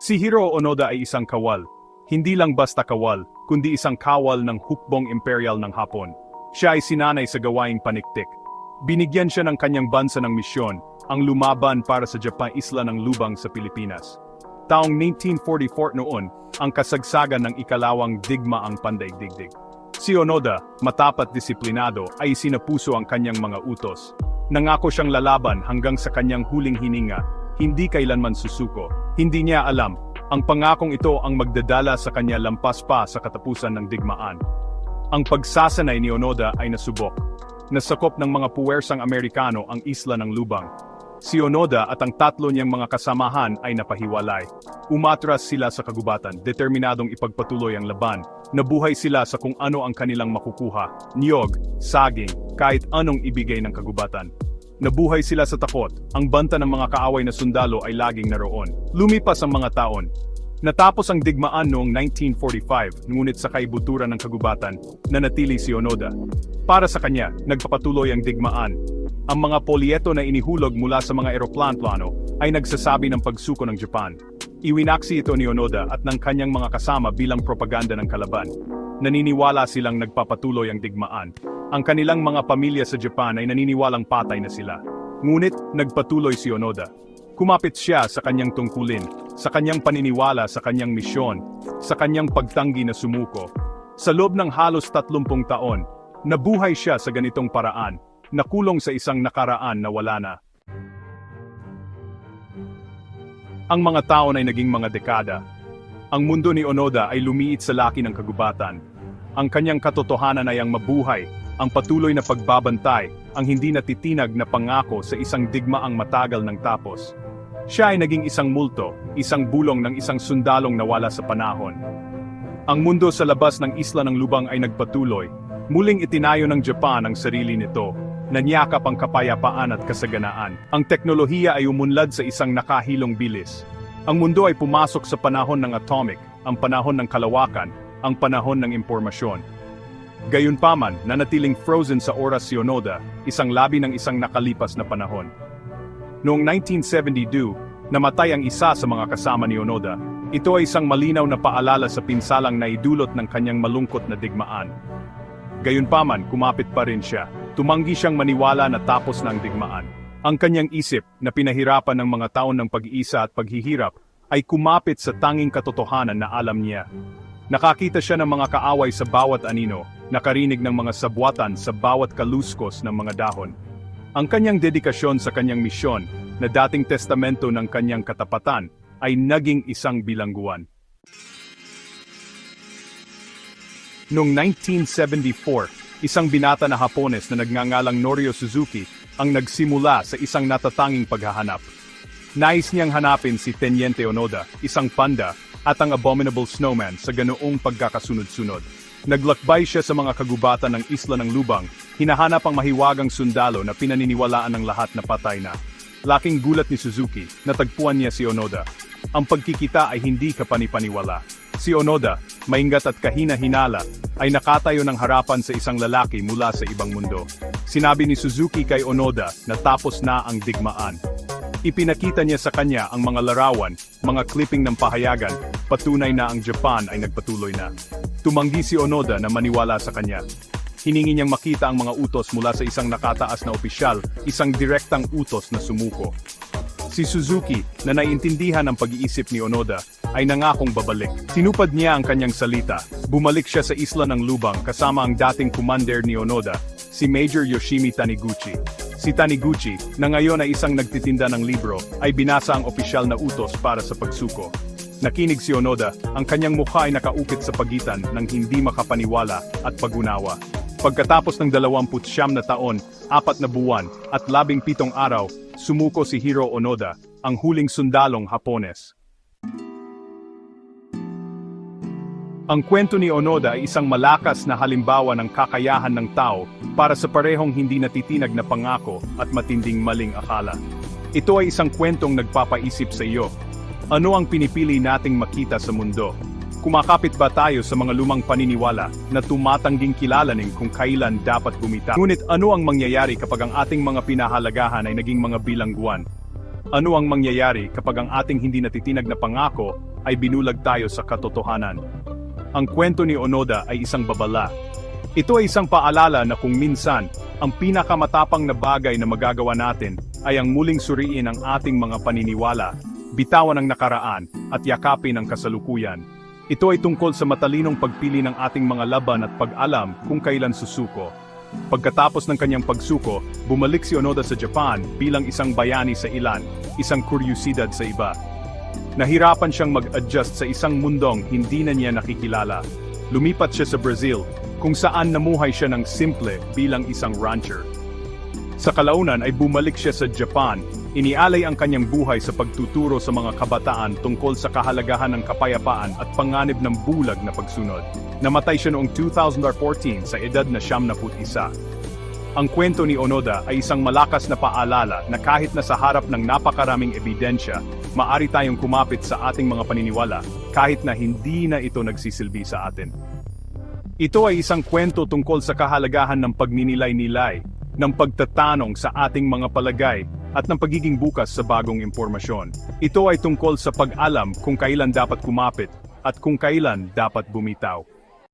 Si Hiro Onoda ay isang kawal. Hindi lang basta kawal, kundi isang kawal ng hukbong imperial ng Hapon. Siya ay sinanay sa gawaing paniktik. Binigyan siya ng kanyang bansa ng misyon, ang lumaban para sa Japan isla ng lubang sa Pilipinas. Taong 1944 noon, ang kasagsagan ng ikalawang digma ang pandaigdigdig. Si Onoda, matapat disiplinado, ay sinapuso ang kanyang mga utos. Nangako siyang lalaban hanggang sa kanyang huling hininga, hindi kailanman susuko. Hindi niya alam, ang pangakong ito ang magdadala sa kanya lampas pa sa katapusan ng digmaan. Ang pagsasanay ni Onoda ay nasubok. Nasakop ng mga puwersang Amerikano ang isla ng Lubang. Si Onoda at ang tatlo niyang mga kasamahan ay napahiwalay. Umatras sila sa kagubatan, determinadong ipagpatuloy ang laban. Nabuhay sila sa kung ano ang kanilang makukuha, niyog, saging, kahit anong ibigay ng kagubatan. Nabuhay sila sa takot, ang banta ng mga kaaway na sundalo ay laging naroon. Lumipas ang mga taon. Natapos ang digmaan noong 1945, ngunit sa kaibuturan ng kagubatan, nanatili si Onoda. Para sa kanya, nagpapatuloy ang digmaan. Ang mga polyeto na inihulog mula sa mga eroplan-plano ay nagsasabi ng pagsuko ng Japan. Iwinaksi ito ni Onoda at ng kanyang mga kasama bilang propaganda ng kalaban. Naniniwala silang nagpapatuloy ang digmaan. Ang kanilang mga pamilya sa Japan ay naniniwalang patay na sila. Ngunit, nagpatuloy si Onoda. Kumapit siya sa kanyang tungkulin, sa kanyang paniniwala sa kanyang misyon, sa kanyang pagtanggi na sumuko. Sa loob ng halos 30 taon, nabuhay siya sa ganitong paraan, nakulong sa isang nakaraan na wala na. Ang mga taon ay naging mga dekada. Ang mundo ni Onoda ay lumiit sa laki ng kagubatan. Ang kanyang katotohanan ay ang mabuhay, ang patuloy na pagbabantay, ang hindi natitinag na pangako sa isang digmaang matagal ng tapos. Siya ay naging isang multo, isang bulong ng isang sundalong nawala sa panahon. Ang mundo sa labas ng isla ng lubang ay nagpatuloy. Muling itinayo ng Japan ang sarili nito. Nanyakap ang kapayapaan at kasaganaan. Ang teknolohiya ay umunlad sa isang nakahilong bilis. Ang mundo ay pumasok sa panahon ng atomic, ang panahon ng kalawakan, ang panahon ng impormasyon. Gayunpaman, nanatiling frozen sa oras si Onoda, isang labi ng isang nakalipas na panahon. Noong 1972, namatay ang isa sa mga kasama ni Onoda. Ito ay isang malinaw na paalala sa pinsalang naidulot ng kanyang malungkot na digmaan. Gayunpaman, kumapit pa rin siya. Tumanggi siyang maniwala na tapos ang digmaan. Ang kanyang isip, na pinahirapan ng mga taon ng pag-iisa at paghihirap, ay kumapit sa tanging katotohanan na alam niya. Nakakita siya ng mga kaaway sa bawat anino, nakarinig ng mga sabwatan sa bawat kaluskos ng mga dahon. Ang kanyang dedikasyon sa kanyang misyon, na dating testamento ng kanyang katapatan, ay naging isang bilangguan. Noong 1974, isang binata na Hapones na nagngangalang Norio Suzuki ang nagsimula sa isang natatanging paghahanap. Nais niyang hanapin si Teniente Onoda, isang panda, at ang Abominable Snowman sa ganoong pagkakasunod-sunod. Naglakbay siya sa mga kagubatan ng isla ng Lubang, hinahanap ang mahiwagang sundalo na pinaniniwalaan ng lahat na patay na. Laking gulat ni Suzuki, natagpuan niya si Onoda. Ang pagkikita ay hindi kapanipaniwala. Si Onoda, maingat at kahina-hinala, ay nakatayo ng harapan sa isang lalaki mula sa ibang mundo. Sinabi ni Suzuki kay Onoda na tapos na ang digmaan. Ipinakita niya sa kanya ang mga larawan, mga clipping ng pahayagan, patunay na ang Japan ay nagpatuloy na. Tumanggi si Onoda na maniwala sa kanya. Hiningi niyang makita ang mga utos mula sa isang nakataas na opisyal, isang direktang utos na sumuko. Si Suzuki, na naiintindihan ang pag-iisip ni Onoda, ay nangakong babalik. Tinupad niya ang kanyang salita. Bumalik siya sa isla ng Lubang kasama ang dating commander ni Onoda, si Major Yoshimi Taniguchi. Si Taniguchi, na ngayon ay isang nagtitinda ng libro, ay binasa ang opisyal na utos para sa pagsuko. Nakinig si Onoda, ang kanyang mukha ay nakaukit sa pagitan ng hindi makapaniwala at pagunawa. Pagkatapos ng 29 na taon, apat na buwan, at labing pitong araw, sumuko si Hiro Onoda, ang huling sundalong Hapones. Ang kwento ni Onoda ay isang malakas na halimbawa ng kakayahan ng tao para sa parehong hindi natitinag na pangako at matinding maling akala. Ito ay isang kwentong nagpapaisip sa iyo. Ano ang pinipili nating makita sa mundo? Kumakapit ba tayo sa mga lumang paniniwala na tumatangging kilalanin kung kailan dapat bumitaw? Ngunit ano ang mangyayari kapag ang ating mga pinahalagahan ay naging mga bilangguan? Ano ang mangyayari kapag ang ating hindi natitinag na pangako ay binulag tayo sa katotohanan. Ang kwento ni Onoda ay isang babala. Ito ay isang paalala na kung minsan, ang pinakamatapang na bagay na magagawa natin ay ang muling suriin ang ating mga paniniwala, bitawan ang nakaraan, at yakapin ang kasalukuyan. Ito ay tungkol sa matalinong pagpili ng ating mga laban at pag-alam kung kailan susuko. Pagkatapos ng kanyang pagsuko, bumalik si Onoda sa Japan bilang isang bayani sa ilan, isang kuryusidad sa iba. Nahirapan siyang mag-adjust sa isang mundong hindi na niya nakikilala. Lumipat siya sa Brazil, kung saan namuhay siya ng simple bilang isang rancher. Sa kalaunan ay bumalik siya sa Japan, inialay ang kanyang buhay sa pagtuturo sa mga kabataan tungkol sa kahalagahan ng kapayapaan at panganib ng bulag na pagsunod. Namatay siya noong 2014 sa edad na siyam na isa. Ang kwento ni Onoda ay isang malakas na paalala na kahit na sa harap ng napakaraming ebidensya, maari tayong kumapit sa ating mga paniniwala kahit na hindi na ito nagsisilbi sa atin. Ito ay isang kwento tungkol sa kahalagahan ng pagninilay-nilay, ng pagtatanong sa ating mga palagay, at ng pagiging bukas sa bagong impormasyon. Ito ay tungkol sa pag-alam kung kailan dapat kumapit at kung kailan dapat bumitaw.